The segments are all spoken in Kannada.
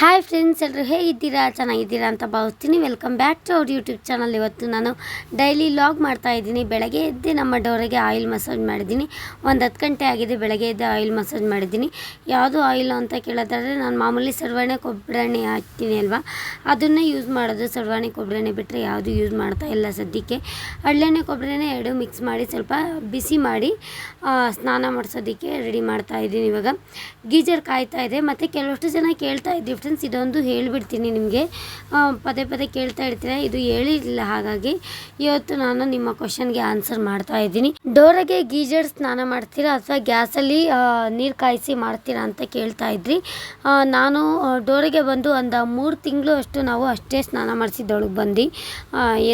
ಹಾಯ್ ಫ್ರೆಂಡ್ಸ್ ಎಲ್ಲರೂ ಹೇಗಿದ್ದೀರಾ? ಚೆನ್ನಾಗಿದ್ದೀರಾ ಅಂತ ಭಾವಿಸ್ತೀನಿ. ವೆಲ್ಕಮ್ ಬ್ಯಾಕ್ ಟು ಅವ್ರ ಯೂಟ್ಯೂಬ್ ಚಾನಲ್ ಇವತ್ತು ನಾನು ಡೈಲಿ ಲಾಗ್ ಮಾಡ್ತಾ ಇದ್ದೀನಿ. ಬೆಳಗ್ಗೆ ಎದ್ದೆ ನಮ್ಮ ಡೋರಿಗೆ ಆಯಿಲ್ ಮಸಾಜ್ ಮಾಡಿದ್ದೀನಿ. ಒಂದು ಹತ್ತು ಗಂಟೆ ಆಗಿದೆ ಬೆಳಗ್ಗೆ ಎದ್ದೆ ಆಯಿಲ್ ಮಸಾಜ್ ಮಾಡಿದ್ದೀನಿ. ಯಾವುದು ಆಯಿಲ್ ಅಂತ ಕೇಳೋದಾದರೆ, ನಾನು ಮಾಮೂಲಿ ಸರ್ವಾಣೆ ಕೊಬ್ಬರಿ ಹಾಕ್ತೀನಿ ಅಲ್ವಾ? ಅದನ್ನೇ ಯೂಸ್ ಮಾಡೋದು. ಸರ್ವಾಣೆ ಕೊಬ್ಬರಿ ಬಿಟ್ಟರೆ ಯಾವುದು ಯೂಸ್ ಮಾಡ್ತಾ ಇಲ್ಲ ಸದ್ಯಕ್ಕೆ. ಹಳ್ಳೆಣ್ಣೆ ಕೊಬ್ಬರಿನೇ ಎರಡು ಮಿಕ್ಸ್ ಮಾಡಿ ಸ್ವಲ್ಪ ಬಿಸಿ ಮಾಡಿ ಸ್ನಾನ ಮಾಡಿಸೋದಕ್ಕೆ ರೆಡಿ ಮಾಡ್ತಾ ಇದ್ದೀನಿ ಇವಾಗ. ಗೀಜರ್ ಕಾಯ್ತಾ ಇದೆ. ಮತ್ತು ಕೆಲವಷ್ಟು ಜನ ಕೇಳ್ತಾ ಇದ್ದೀವಿ ಫ್ರೆಂಡ್ಸ್ ಇದೊಂದು ಹೇಳಿಬಿಡ್ತೀನಿ ನಿಮಗೆ. ಪದೇ ಪದೇ ಕೇಳ್ತಾ ಇರ್ತೀರ? ಇದು ಹೇಳಿರಲಿಲ್ಲ ಹಾಗಾಗಿ ಇವತ್ತು ನಾನು ನಿಮ್ಮ ಕ್ವಶನ್ಗೆ ಆನ್ಸರ್ ಮಾಡ್ತಾ ಇದ್ದೀನಿ. ಡೋರಗೆ ಗೀಜರ್ ಸ್ನಾನ ಮಾಡ್ತೀರಾ ಅಥವಾ ಗ್ಯಾಸಲ್ಲಿ ನೀರು ಕಾಯಿಸಿ ಮಾಡ್ತೀರಾ ಅಂತ ಕೇಳ್ತಾ ಇದ್ರಿ. ನಾನು ಡೋರಗೆ ಬಂದು ಒಂದು ಮೂರು ತಿಂಗಳು ಅಷ್ಟು ನಾವು ಅಷ್ಟೇ ಸ್ನಾನ ಮಾಡಿಸಿದ್ದೊಳಗೆ ಬಂದು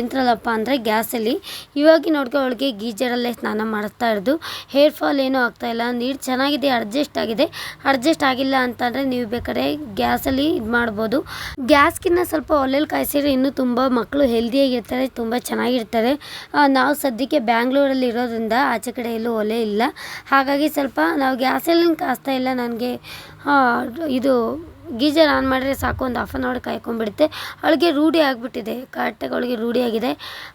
ಎಂತ್ರಲ್ಲಪ್ಪ ಅಂದರೆ ಗ್ಯಾಸಲ್ಲಿ ಇವಾಗ ನೋಡ್ಕೊ ಅವಳಿಗೆ ಗೀಜರಲ್ಲೇ ಸ್ನಾನ ಮಾಡಿಸ್ತಾ ಇರೋದು. ಹೇರ್ ಫಾಲ್ ಏನೂ ಆಗ್ತಾಯಿಲ್ಲ ನೀರು ಚೆನ್ನಾಗಿದೆ, ಅಡ್ಜಸ್ಟ್ ಆಗಿದೆ. ಅಡ್ಜಸ್ಟ್ ಆಗಿಲ್ಲ ಅಂತಂದರೆ ನೀವು ಬೇಕಾದ್ರೆ ಗ್ಯಾಸಲ್ಲಿ ಇದು ಮಾಡ್ಬೋದು. ಗ್ಯಾಸ್ಗಿನ್ನ ಸ್ವಲ್ಪ ಒಲೆಯಲ್ಲಿ ಕಾಯಿಸಿದ್ರೆ ಇನ್ನೂ ತುಂಬ ಮಕ್ಕಳು ಹೆಲ್ದಿಯಾಗಿರ್ತಾರೆ, ತುಂಬ ಚೆನ್ನಾಗಿರ್ತಾರೆ. ನಾವು ಸದ್ಯಕ್ಕೆ ಬ್ಯಾಂಗ್ಳೂರಲ್ಲಿ ಇರೋದ್ರಿಂದ ಆಚೆ ಕಡೆ ಎಲ್ಲೂ ಒಲೆ ಇಲ್ಲ. ಹಾಗಾಗಿ ಸ್ವಲ್ಪ ನಾವು ಗ್ಯಾಸಲ್ಲಿ ಕಾಯಿಸ್ತಾ ಇಲ್ಲ. ನನಗೆ ಇದು ಗೀಜರ್ ಆನ್ ಮಾಡಿದ್ರೆ ಸಾಕು ಒಂದು ಹಾಫ್ ಆನ್ ಅವರ್ ಕಾಯ್ಕೊಂಡ್ಬಿಡುತ್ತೆ. ಅವಳಿಗೆ ರೂಢಿ ಆಗಿಬಿಟ್ಟಿದೆ ಕರೆಕ್ಟಾಗಿ ಅವಳಿಗೆ ರೂಢಿಯಾಗಿದೆ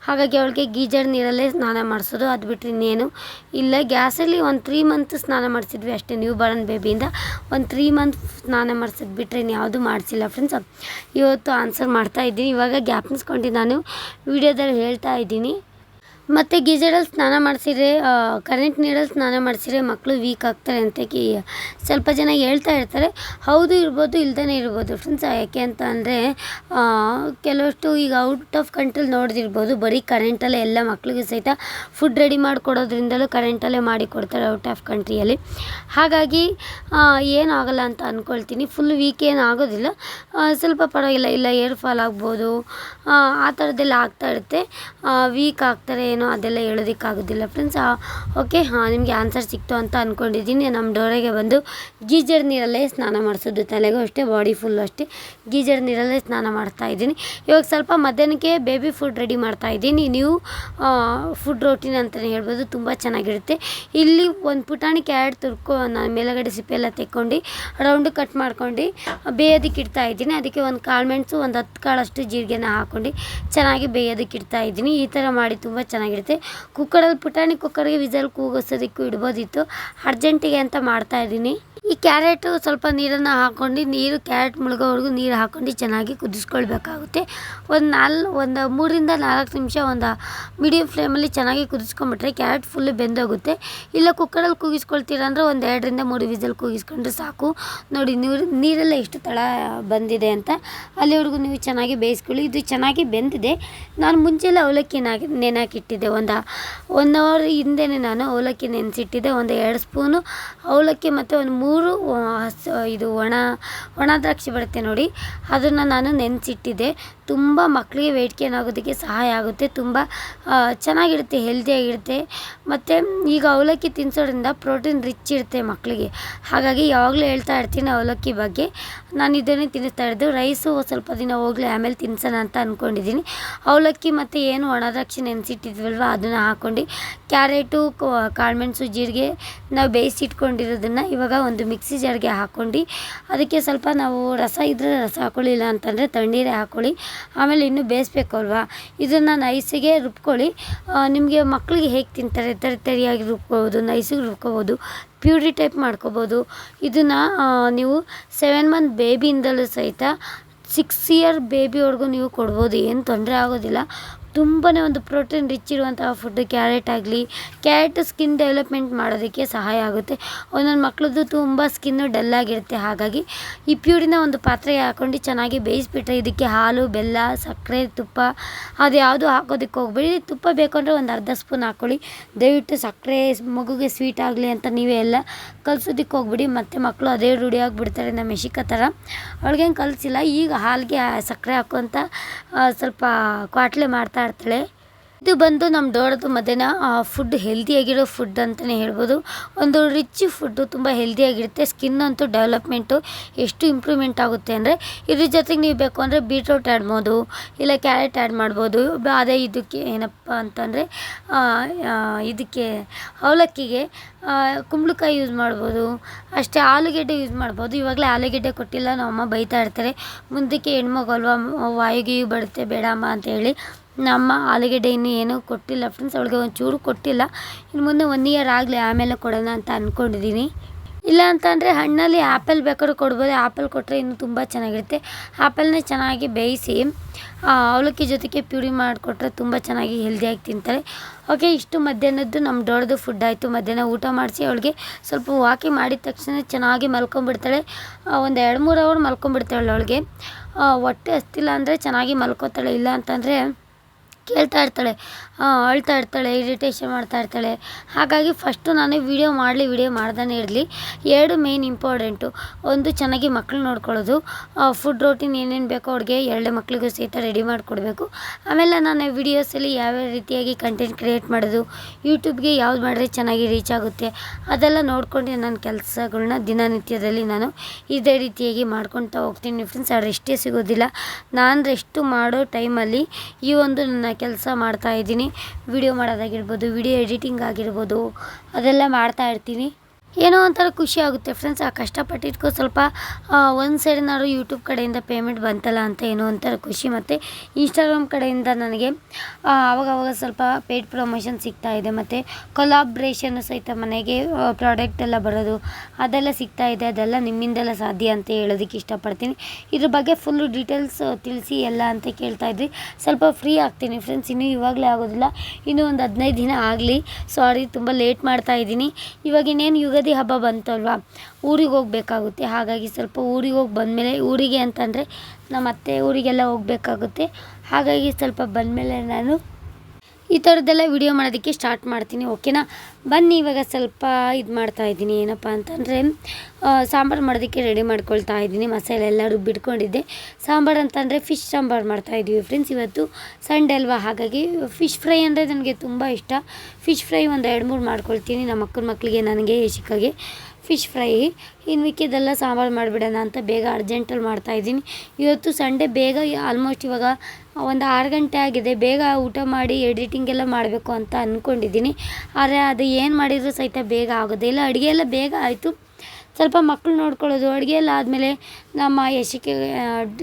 ಹಾಗಾಗಿ ಅವಳಿಗೆ ಗೀಜರ್ ನೀರಲ್ಲೇ ಸ್ನಾನ ಮಾಡಿಸೋದು, ಅದು ಬಿಟ್ಟರೆ ಇನ್ನೇನು ಇಲ್ಲ. ಗ್ಯಾಸಲ್ಲಿ ಒಂದು ತ್ರೀ ಮಂತ್ ಸ್ನಾನ ಮಾಡಿಸಿದ್ವಿ ಅಷ್ಟೇ ನ್ಯೂ ಬಾರ್ನ್ ಬೇಬಿಯಿಂದ ಒಂದು ತ್ರೀ ಮಂತ್ ಸ್ನಾನ ಮಾಡಿಸಿದ್ ಬಿಟ್ಟರೆ ಇನ್ಯಾವುದೂ ಮಾಡಿಸಿಲ್ಲ ಫ್ರೆಂಡ್ಸ್ ಇವತ್ತು ಆನ್ಸರ್ ಮಾಡ್ತಾ ಇದ್ದೀನಿ. ಇವಾಗ ಗ್ಯಾಪ್ನಿಸ್ಕೊಂಡು ನಾನು ವಿಡಿಯೋದಲ್ಲಿ ಹೇಳ್ತಾ ಇದ್ದೀನಿ. ಮತ್ತು ಗೀಜರಲ್ಲಿ ಸ್ನಾನ ಮಾಡಿಸಿದ್ರೆ ಕರೆಂಟ್ ನೀರಲ್ಲಿ ಸ್ನಾನ ಮಾಡಿಸಿದ್ರೆ ಮಕ್ಕಳು ವೀಕ್ ಆಗ್ತಾರೆ ಅಂತ ಕಿ ಸ್ವಲ್ಪ ಜನ ಹೇಳ್ತಾ ಇರ್ತಾರೆ. ಹೌದು ಇರ್ಬೋದು ಇಲ್ದೇ ಇರ್ಬೋದು ಫ್ರೆಂಡ್ಸ್ ಯಾಕೆ ಅಂತ ಅಂದರೆ ಕೆಲವಷ್ಟು ಈಗ ಔಟ್ ಆಫ್ ಕಂಟ್ರಿಲಿ ನೋಡ್ದಿರ್ಬೋದು. ಬರೀ ಕರೆಂಟಲ್ಲೇ ಎಲ್ಲ ಮಕ್ಕಳಿಗೆ ಸಹಿತ ಫುಡ್ ರೆಡಿ ಮಾಡಿಕೊಡೋದ್ರಿಂದಲೂ ಕರೆಂಟಲ್ಲೇ ಮಾಡಿ ಕೊಡ್ತಾರೆ ಔಟ್ ಆಫ್ ಕಂಟ್ರಿಯಲ್ಲಿ ಹಾಗಾಗಿ ಏನೂ ಆಗಲ್ಲ ಅಂತ ಅಂದ್ಕೊಳ್ತೀನಿ ಫುಲ್ ವೀಕ್ ಏನು ಆಗೋದಿಲ್ಲ. ಸ್ವಲ್ಪ ಪರವಾಗಿಲ್ಲ. ಇಲ್ಲ ಏರ್ ಫಾಲ್ ಆಗ್ಬೋದು. ಆ, ಆ ಥರದ್ದೆಲ್ಲ ಆಗ್ತಾ ಇರುತ್ತೆ. ವೀಕ್ ಆಗ್ತಾರೆ ಏನೋ ಅದೆಲ್ಲ ಹೇಳೋದಕ್ಕಾಗೋದಿಲ್ಲ. ಫ್ರೆಂಡ್ಸ್ ಓಕೆ ಹಾಂ, ನಿಮಗೆ ಆನ್ಸರ್ ಸಿಕ್ತು ಅಂತ ಅಂದ್ಕೊಂಡಿದ್ದೀನಿ ನಮ್ಮ ಡೋರೆಗೆ ಬಂದು ಗೀಜರ್ ನೀರಲ್ಲೇ ಸ್ನಾನ ಮಾಡಿಸೋದು. ತಲೆಗೂ ಅಷ್ಟೇ ಬಾಡಿ ಫುಲ್ಲು ಅಷ್ಟೇ. ಗೀಜರ್ ನೀರಲ್ಲೇ ಸ್ನಾನ ಮಾಡ್ತಾ ಇದ್ದೀನಿ. ಇವಾಗ ಸ್ವಲ್ಪ ಮಧ್ಯಾಹ್ನಕ್ಕೆ ಬೇಬಿ ಫುಡ್ ರೆಡಿ ಮಾಡ್ತಾ ಇದ್ದೀನಿ. ನೀವು ಫುಡ್ ರೋಟಿನ ಅಂತಲೇ ಹೇಳ್ಬೋದು. ತುಂಬ ಚೆನ್ನಾಗಿರುತ್ತೆ. ಇಲ್ಲಿ ಒಂದು ಪುಟಾಣಿ ಕ್ಯಾರೆಟ್ ತುರ್ಕೊ ನಾನು ಮೇಲಗಡೆ ಸಿಪ್ಪೆ ಎಲ್ಲ ತೆಕ್ಕೊಂಡು ರೌಂಡ್ ಕಟ್ ಮಾಡ್ಕೊಂಡು, ಬೇಯೋದಕ್ಕೆ ಇಡ್ತಾ ಇದ್ದೀನಿ. ಅದಕ್ಕೆ ಒಂದು ಕಾಳು ಮೆಣಸು, ಒಂದು ಹತ್ತು ಕಾಳಷ್ಟು ಜೀರಿಗೆನ ಹಾಕ್ಕೊಂಡು ಚೆನ್ನಾಗಿ ಬೇಯೋದಕ್ಕೆ ಇಡ್ತಾ ಇದ್ದೀನಿ. ಈ ಥರ ಮಾಡಿ ತುಂಬ ಚೆನ್ನಾಗಿರುತ್ತೆ. ಕುಕ್ಕರಲ್ಲಿ ಪುಟಾಣಿ ಕುಕ್ಕರ್ಗೆ ವಿಸಲ್ ಕೂಗಿಸೋದಕ್ಕೂ ಇಡ್ಬೋದಿತ್ತು. ಅರ್ಜೆಂಟಿಗೆ ಅಂತ ಮಾಡ್ತಾ ಇದ್ದೀನಿ. ಈ ಕ್ಯಾರೆಟು ಸ್ವಲ್ಪ ನೀರನ್ನು ಹಾಕ್ಕೊಂಡು ನೀರು ಕ್ಯಾರೆಟ್ ಮುಳುಗೋವರೆಗೂ ನೀರು ಹಾಕ್ಕೊಂಡು ಚೆನ್ನಾಗಿ ಕುದಿಸ್ಕೊಳ್ಬೇಕಾಗುತ್ತೆ. ಒಂದು ನಾಲ್, ಒಂದು ಮೂರಿಂದ ನಾಲ್ಕು ನಿಮಿಷ ಒಂದು ಮೀಡಿಯಮ್ ಫ್ಲೇಮಲ್ಲಿ ಚೆನ್ನಾಗಿ ಕುದಿಸ್ಕೊಂಬಿಟ್ರೆ ಕ್ಯಾರೆಟ್ ಫುಲ್ ಬೆಂದೋಗುತ್ತೆ. ಇಲ್ಲ ಕುಕ್ಕರಲ್ಲಿ ಕೂಗಿಸ್ಕೊಳ್ತೀರ ಅಂದರೆ ಒಂದು ಎರಡರಿಂದ ಮೂರು ವಿಸಲ್ ಕೂಗಿಸ್ಕೊಂಡ್ರೆ ಸಾಕು. ನೋಡಿ, ನೀರು, ನೀರೆಲ್ಲ ಎಷ್ಟು ತಳ ಬಂದಿದೆ ಅಂತ. ಅಲ್ಲಿವರೆಗೂ ನೀವು ಚೆನ್ನಾಗಿ ಬೇಯಿಸ್ಕೊಳ್ಳಿ. ಇದು ಚೆನ್ನಾಗಿ ಬೆಂದಿದೆ. ನಾನು ಮುಂಚೆಲ್ಲ ಅವಲಕ್ಕಿ ನಾಗಿ ನೆನಾಕಿಟ್ಟಿದ್ದೆ. ಒಂದು ಒನ್ ಅವರ್ ಹಿಂದೆನೇ ನಾನು ಅವಲಕ್ಕಿ ನೆನೆಸಿಟ್ಟಿದ್ದೆ. ಒಂದು ಎರಡು ಸ್ಪೂನು ಅವಲಕ್ಕಿ ಮತ್ತು ಒಂದು ಮೂರು ಹಸ್- ಇದು ಒಣ ಒಣ ದ್ರಾಕ್ಷಿ ಬರುತ್ತೆ ನೋಡಿ. ಅದನ್ನು ನಾನು ನೆನೆಸಿಟ್ಟಿದ್ದೆ. ತುಂಬ ಮಕ್ಕಳಿಗೆ ವೆಯ್ಟ್ ಗೇನ್ ಆಗೋದಕ್ಕೆ ಸಹಾಯ ಆಗುತ್ತೆ. ತುಂಬ ಚೆನ್ನಾಗಿರುತ್ತೆ, ಹೆಲ್ದಿಯಾಗಿರುತ್ತೆ. ಮತ್ತು ಈಗ ಅವಲಕ್ಕಿ ತಿನ್ನಿಸೋದ್ರಿಂದ ಪ್ರೋಟೀನ್ ರಿಚ್ ಇರುತ್ತೆ ಮಕ್ಕಳಿಗೆ ಹಾಗಾಗಿ ಯಾವಾಗಲೂ ಹೇಳ್ತಾ ಇರ್ತೀನಿ ಅವಲಕ್ಕಿ ಬಗ್ಗೆ. ನಾನು ಇದನ್ನೇ ತಿನ್ನಿಸ್ತಾ ಇರೋದು. ರೈಸು ಸ್ವಲ್ಪ ದಿನ ಹೋಗ್ಲಿ, ಆಮೇಲೆ ತಿನ್ಸೋಣ ಅಂತ ಅಂದ್ಕೊಂಡಿದ್ದೀನಿ ಅವಲಕ್ಕಿ ಮತ್ತು ಏನು ಒಣ ದ್ರಾಕ್ಷಿ ನೆನೆಸಿಟ್ಟಿದ್ವಲ್ವ, ಅದನ್ನು ಹಾಕ್ಕೊಂಡು ಕ್ಯಾರೆಟು ಕಾಳುಮೆಣಸು, ಜೀರಿಗೆ, ನಾವು ಬೇಯಿಸಿಟ್ಕೊಂಡಿರೋದನ್ನು ಇವಾಗ ಒಂದು ಮಿಕ್ಸಿ ಜಾರ್ಗೆ ಹಾಕ್ಕೊಂಡು ಅದಕ್ಕೆ ಸ್ವಲ್ಪ ನಾವು ರಸ ಇದ್ದರೆ ರಸ ಹಾಕೊಳ್ಳಿಲ್ಲ ಅಂತಂದರೆ ತಣ್ಣೀರೇ ಹಾಕ್ಕೊಳ್ಳಿ ಆಮೇಲೆ ಇನ್ನೂ ಬೇಯಿಸ್ಬೇಕು ಅಲ್ವಾ ಇದನ್ನು ನೈಸಿಗೆ ರುಬ್ಕೊಳ್ಳಿ. ನಿಮಗೆ ಮಕ್ಕಳಿಗೆ ಹೇಗೆ ತಿಂತಾರೆ, ತರಿ ತರಿಯಾಗಿ ರುಬ್ಕೋಬೋದು, ನೈಸಿಗೆ ರುಬ್ಕೋಬೋದು, ಪ್ಯೂರಿ ಟೈಪ್ ಮಾಡ್ಕೋಬೋದು. ಇದನ್ನು ನೀವು ಸೆವೆನ್ ಮಂತ್ ಬೇಬಿಯಿಂದಲೂ ಸಹಿತ ಸಿಕ್ಸ್ ಇಯರ್ ಬೇಬಿವರೆಗೂ ನೀವು ಕೊಡ್ಬೋದು, ಏನು ತೊಂದರೆ ಆಗೋದಿಲ್ಲ. ತುಂಬಾ ಒಂದು ಪ್ರೋಟೀನ್ ರಿಚ್ ಇರುವಂತಹ ಫುಡ್ ಕ್ಯಾರೆಟ್ ಆಗಲಿ ಕ್ಯಾರೆಟ್ ಸ್ಕಿನ್ ಡೆವಲಪ್ಮೆಂಟ್ ಮಾಡೋದಕ್ಕೆ ಸಹಾಯ ಆಗುತ್ತೆ. ಒಂದೊಂದು ಮಕ್ಳದ್ದು ತುಂಬ ಸ್ಕಿನ್ನು ಡಲ್ಲಾಗಿರುತ್ತೆ ಹಾಗಾಗಿ ಈ ಪ್ಯೂರಿನ ಒಂದು ಪಾತ್ರೆಗೆ ಹಾಕ್ಕೊಂಡು ಚೆನ್ನಾಗಿ ಬೇಯಿಸಿಬಿಟ್ರೆ ಇದಕ್ಕೆ ಹಾಲು, ಬೆಲ್ಲ, ಸಕ್ಕರೆ, ತುಪ್ಪ ಅದು ಯಾವುದು ಹಾಕೋದಕ್ಕೆ ಹೋಗ್ಬೇಡಿ. ತುಪ್ಪ ಬೇಕಂದ್ರೆ ಒಂದು ಅರ್ಧ ಸ್ಪೂನ್ ಹಾಕ್ಕೊಳ್ಳಿ ದಯವಿಟ್ಟು ಸಕ್ಕರೆ, ಮಗುಗೆ ಸ್ವೀಟ್ ಆಗಲಿ ಅಂತ ನೀವೇ ಎಲ್ಲ ಕಲ್ಸೋದಕ್ಕೆ ಹೋಗ್ಬಿಡಿ. ಮತ್ತು ಮಕ್ಕಳು ಅದೇ ರೂಢಿಯಾಗಿಬಿಡ್ತಾರೆ ನಮ್ಮ ಯಶಿಕ ಥರ. ಅವಳಿಗೇನು ಕಲಿಸಿಲ್ಲ. ಈಗ ಹಾಲಿಗೆ ಸಕ್ಕರೆ ಹಾಕುವಂಥ ಸ್ವಲ್ಪ ಕ್ವಾಟ್ಲೆ ಮಾಡ್ತಾ ಇರ್ತಾಳೆ ಇದು ಬಂದು ನಮ್ಮ ದೊಡ್ಡದು ಮಧ್ಯಾಹ್ನ ಫುಡ್ ಹೆಲ್ದಿಯಾಗಿರೋ ಫುಡ್ ಅಂತಲೇ ಹೇಳ್ಬೋದು. ಒಂದು ರಿಚ್ ಫುಡ್ಡು ತುಂಬ ಹೆಲ್ದಿಯಾಗಿರುತ್ತೆ ಸ್ಕಿನ್ ಅಂತೂ ಡೆವಲಪ್ಮೆಂಟು ಎಷ್ಟು ಇಂಪ್ರೂವ್ಮೆಂಟ್ ಆಗುತ್ತೆ ಅಂದರೆ, ಇದ್ರ ಜೊತೆಗೆ ನೀವು ಬೇಕು ಅಂದರೆ ಬೀಟ್ರೋಟ್ ಆ್ಯಡ್ ಇಲ್ಲ ಕ್ಯಾರೆಟ್ ಆ್ಯಡ್ ಮಾಡ್ಬೋದು. ಅದೇ ಇದಕ್ಕೆ ಏನಪ್ಪ ಅಂತಂದರೆ ಇದಕ್ಕೆ ಅವಲಕ್ಕಿಗೆ ಕುಂಬಳಕಾಯಿ ಯೂಸ್ ಮಾಡ್ಬೋದು. ಅಷ್ಟೇ ಆಲೂಗೆಡ್ಡೆ ಯೂಸ್ ಮಾಡ್ಬೋದು. ಇವಾಗಲೇ ಆಲೂಗೆಡ್ಡೆ ಕೊಟ್ಟಿಲ್ಲ ನಮ್ಮಮ್ಮ ಬೈತಾ ಇರ್ತಾರೆ. ಮುಂದಕ್ಕೆ ಹೆಣ್ಮಗು ಅಲ್ವಾ ವಾಯಿಗೆ ಬರುತ್ತೆ, ಬೇಡಮ್ಮ ಅಂತ ಹೇಳಿ. ನಮ್ಮ ಆಲೂಗೆಡ್ಡೆ ಇನ್ನೂ ಏನೂ ಕೊಟ್ಟಿಲ್ಲ ಫ್ರೆಂಡ್ಸ್ ಅವಳಿಗೆ ಒಂಚೂರು ಕೊಟ್ಟಿಲ್ಲ. ಇನ್ನು ಮುಂದೆ ಒನ್ ಇಯರ್ ಆಗಲಿ ಆಮೇಲೆ ಕೊಡೋಣ ಅಂತ ಅಂದ್ಕೊಂಡಿದ್ದೀನಿ ಇಲ್ಲ ಅಂತಂದರೆ ಹಣ್ಣಲ್ಲಿ ಆ್ಯಪಲ್ ಬೇಕಾದ್ರೂ ಕೊಡ್ಬೋದು. ಆ್ಯಪಲ್ ಕೊಟ್ಟರೆ ಇನ್ನೂ ತುಂಬ ಚೆನ್ನಾಗಿರುತ್ತೆ. ಆ್ಯಪಲ್ನ ಚೆನ್ನಾಗಿ ಬೇಯಿಸಿ ಅವಲಕ್ಕಿ ಜೊತೆಗೆ ಪ್ಯೂರಿ ಮಾಡಿಕೊಟ್ರೆ ತುಂಬ ಚೆನ್ನಾಗಿ ಹೆಲ್ದಿಯಾಗಿ ತಿಂತಾರೆ. ಓಕೆ ಇಷ್ಟು ಮಧ್ಯಾಹ್ನದ್ದು ನಮ್ಮ ದೊಡ್ಡದು ಫುಡ್ ಆಯಿತು. ಮಧ್ಯಾಹ್ನ ಊಟ ಮಾಡಿಸಿ ಅವಳಿಗೆ ಸ್ವಲ್ಪ ವಾಕಿಂಗ್ ಮಾಡಿದ ತಕ್ಷಣ ಚೆನ್ನಾಗಿ ಮಲ್ಕೊಂಡ್ಬಿಡ್ತಾಳೆ. ಒಂದು ಎರಡು ಮೂರು ಅವರ್ ಮಲ್ಕೊಂಡ್ಬಿಡ್ತಾಳೆ ಅವಳಿಗೆ. ಹೊಟ್ಟೆ ಹಸ್ತಿಲ್ಲ ಅಂದರೆ ಚೆನ್ನಾಗಿ ಮಲ್ಕೋತಾಳೆ. ಇಲ್ಲ ಅಂತಂದರೆ ಕೇಳ್ತಾ ಇರ್ತಾಳೆ ಅಳ್ತಾ ಇರ್ತಾಳೆ ಇರಿಟೇಷನ್ ಮಾಡ್ತಾ ಇರ್ತಾಳೆ. ಹಾಗಾಗಿ ಫಸ್ಟು ನಾನು ವಿಡಿಯೋ ಮಾಡಲಿ ವಿಡಿಯೋ ಮಾಡ್ದೇ ಇರಲಿ. ಎರಡು ಮೇನ್ ಇಂಪಾರ್ಟೆಂಟು ಒಂದು ಚೆನ್ನಾಗಿ ಮಕ್ಳು ನೋಡ್ಕೊಳ್ಳೋದು ಫುಡ್ ರೋಟೀನ್ ಏನೇನು ಬೇಕೋ ಅವ್ರಿಗೆ ಎರಡೇ ಮಕ್ಕಳಿಗೂ ಸಹಿತ ರೆಡಿ ಮಾಡಿಕೊಡ್ಬೇಕು. ಆಮೇಲೆ ನಾನು ವಿಡಿಯೋಸಲ್ಲಿ ಯಾವ್ಯಾವ ರೀತಿಯಾಗಿ ಕಂಟೆಂಟ್ ಕ್ರಿಯೇಟ್ ಮಾಡೋದು ಯೂಟ್ಯೂಬ್ಗೆ ಯಾವ್ದು ಮಾಡಿದ್ರೆ ಚೆನ್ನಾಗಿ ರೀಚ್ ಆಗುತ್ತೆ, ಅದೆಲ್ಲ ನೋಡ್ಕೊಂಡು ನನ್ನ ಕೆಲಸಗಳ್ನ ದಿನನಿತ್ಯದಲ್ಲಿ ನಾನು ಇದೇ ರೀತಿಯಾಗಿ ಮಾಡ್ಕೊತಾ ಹೋಗ್ತೀನಿ. ಫ್ರೆಂಡ್ಸ್ ಆ ರೆಸ್ಟೇ ಸಿಗೋದಿಲ್ಲ. ನಾನು ರೆಸ್ಟು ಮಾಡೋ ಟೈಮಲ್ಲಿ ಈ ಒಂದು ನನ್ನ ಕೆಲಸ ಮಾಡ್ತಾ ಇದ್ದೀನಿ. ವಿಡಿಯೋ ಮಾಡೋದಾಗಿರ್ಬೋದು ವಿಡಿಯೋ ಎಡಿಟಿಂಗ್ ಆಗಿರ್ಬೋದು ಅದೆಲ್ಲ ಮಾಡ್ತಾ ಇರ್ತೀನಿ. ಏನೋ ಒಂಥರ ಖುಷಿ ಆಗುತ್ತೆ. ಫ್ರೆಂಡ್ಸ್ ಆ ಕಷ್ಟಪಟ್ಟಿದ್ದಕ್ಕೂ ಸ್ವಲ್ಪ ಒಂದು ಸೈಡ್ನಾದ್ರು ಯೂಟ್ಯೂಬ್ ಕಡೆಯಿಂದ ಪೇಮೆಂಟ್ ಬಂತಲ್ಲ ಅಂತ ಏನೋ ಒಂಥರ ಖುಷಿ. ಮತ್ತು ಇನ್ಸ್ಟಾಗ್ರಾಮ್ ಕಡೆಯಿಂದ ನನಗೆ ಆವಾಗವಾಗ ಸ್ವಲ್ಪ ಪೇಯ್ಡ್ ಪ್ರಮೋಷನ್ ಸಿಗ್ತಾ ಇದೆ. ಮತ್ತು ಕೊಲಾಬ್ರೇಷನ್ನು ಸಹಿತ ಮನೆಗೆ ಪ್ರಾಡಕ್ಟ್ ಎಲ್ಲ ಬರೋದು, ಅದೆಲ್ಲ ಸಿಗ್ತಾ ಇದೆ. ಅದೆಲ್ಲ ನಿಮ್ಮಿಂದೆಲ್ಲ ಸಾಧ್ಯ ಅಂತ ಹೇಳೋದಕ್ಕೆ ಇಷ್ಟಪಡ್ತೀನಿ. ಇದ್ರ ಬಗ್ಗೆ ಫುಲ್ಲು ಡೀಟೇಲ್ಸ್ ತಿಳಿಸಿ ಎಲ್ಲ ಅಂತ ಕೇಳ್ತಾ ಇದ್ರಿ. ಸ್ವಲ್ಪ ಫ್ರೀ ಆಗ್ತೀನಿ. ಫ್ರೆಂಡ್ಸ್ ಇನ್ನೂ ಇವಾಗಲೇ ಆಗೋದಿಲ್ಲ. ಇನ್ನೂ ಒಂದು ಹದಿನೈದು ದಿನ ಆಗಲಿ. ಸಾರಿ ತುಂಬ ಲೇಟ್ ಮಾಡ್ತಾ ಇದ್ದೀನಿ. ಇವಾಗ ಇನ್ನೇನು ಯುಗಾದಿ ಹಬ್ಬ ಬಂತಲ್ವಾ? ಊರಿಗೆ ಹೋಗ್ಬೇಕಾಗುತ್ತೆ. ಹಾಗಾಗಿ ಸ್ವಲ್ಪ ಊರಿಗೆ ಹೋಗಿ ಬಂದಮೇಲೆ, ಊರಿಗೆ ಅಂತಂದರೆ ನಮ್ಮ ಅತ್ತೆ ಊರಿಗೆಲ್ಲ ಹೋಗಬೇಕಾಗುತ್ತೆ. ಹಾಗಾಗಿ ಸ್ವಲ್ಪ ಬಂದಮೇಲೆ ನಾನು ಈ ಥರದ್ದೆಲ್ಲ ವಿಡಿಯೋ ಮಾಡೋದಕ್ಕೆ ಸ್ಟಾರ್ಟ್ ಮಾಡ್ತೀನಿ ಓಕೆನಾ ಬನ್ನಿ, ಇವಾಗ ಸ್ವಲ್ಪ ಇದು ಮಾಡ್ತಾ ಇದ್ದೀನಿ. ಏನಪ್ಪ ಅಂತಂದರೆ ಸಾಂಬಾರು ಮಾಡೋದಕ್ಕೆ ರೆಡಿ ಮಾಡ್ಕೊಳ್ತಾ ಇದ್ದೀನಿ. ಮಸಾಲೆ ಎಲ್ಲ ರುಬ್ಬಿಟ್ಕೊಂಡಿದ್ದೆ ಸಾಂಬಾರು ಅಂತಂದರೆ ಫಿಶ್ ಸಾಂಬಾರು ಮಾಡ್ತಾ ಇದ್ದೀವಿ ಫ್ರೆಂಡ್ಸ್ ಇವತ್ತು ಸಂಡೆ ಅಲ್ವಾ? ಹಾಗಾಗಿ ಫಿಶ್ ಫ್ರೈ ಅಂದರೆ ನನಗೆ ತುಂಬ ಇಷ್ಟ. ಫಿಶ್ ಫ್ರೈ ಒಂದು ಎರಡು ಮೂರು ಮಾಡ್ಕೊಳ್ತೀನಿ. ನಮ್ಮ ಅಕ್ಕನ ಮಕ್ಕಳಿಗೆ ನನಗೆ ಏಷಿಕಾಗೆ ಫಿಶ್ ಫ್ರೈ ಇನ್ನು ಮಿಕ್ಕಿದ್ದೆಲ್ಲ ಸಾಂಬಾರು ಮಾಡಿಬಿಡೋಣ ಅಂತ ಬೇಗ ಅರ್ಜೆಂಟಲ್ಲಿ ಮಾಡ್ತಾಯಿದ್ದೀನಿ ಇವತ್ತು ಸಂಡೇ ಬೇಗ ಆಲ್ಮೋಸ್ಟ್ ಇವಾಗ ಒಂದು ಆರು ಗಂಟೆ ಆಗಿದೆ, ಬೇಗ ಊಟ ಮಾಡಿ ಎಡಿಟಿಂಗ್ ಎಲ್ಲ ಮಾಡಬೇಕು ಅಂತ ಅಂದ್ಕೊಂಡಿದ್ದೀನಿ ಆದರೆ ಅದು ಏನು ಮಾಡಿದರೂ ಸಹಿತ ಬೇಗ ಆಗೋದಿಲ್ಲ ಅಡುಗೆ ಎಲ್ಲ ಬೇಗ ಆಯಿತು. ಸ್ವಲ್ಪ ಮಕ್ಕಳು ನೋಡ್ಕೊಳ್ಳೋದು. ಅಡುಗೆ ಎಲ್ಲ ಆದಮೇಲೆ ನಮ್ಮ ಯಶಿಕೆ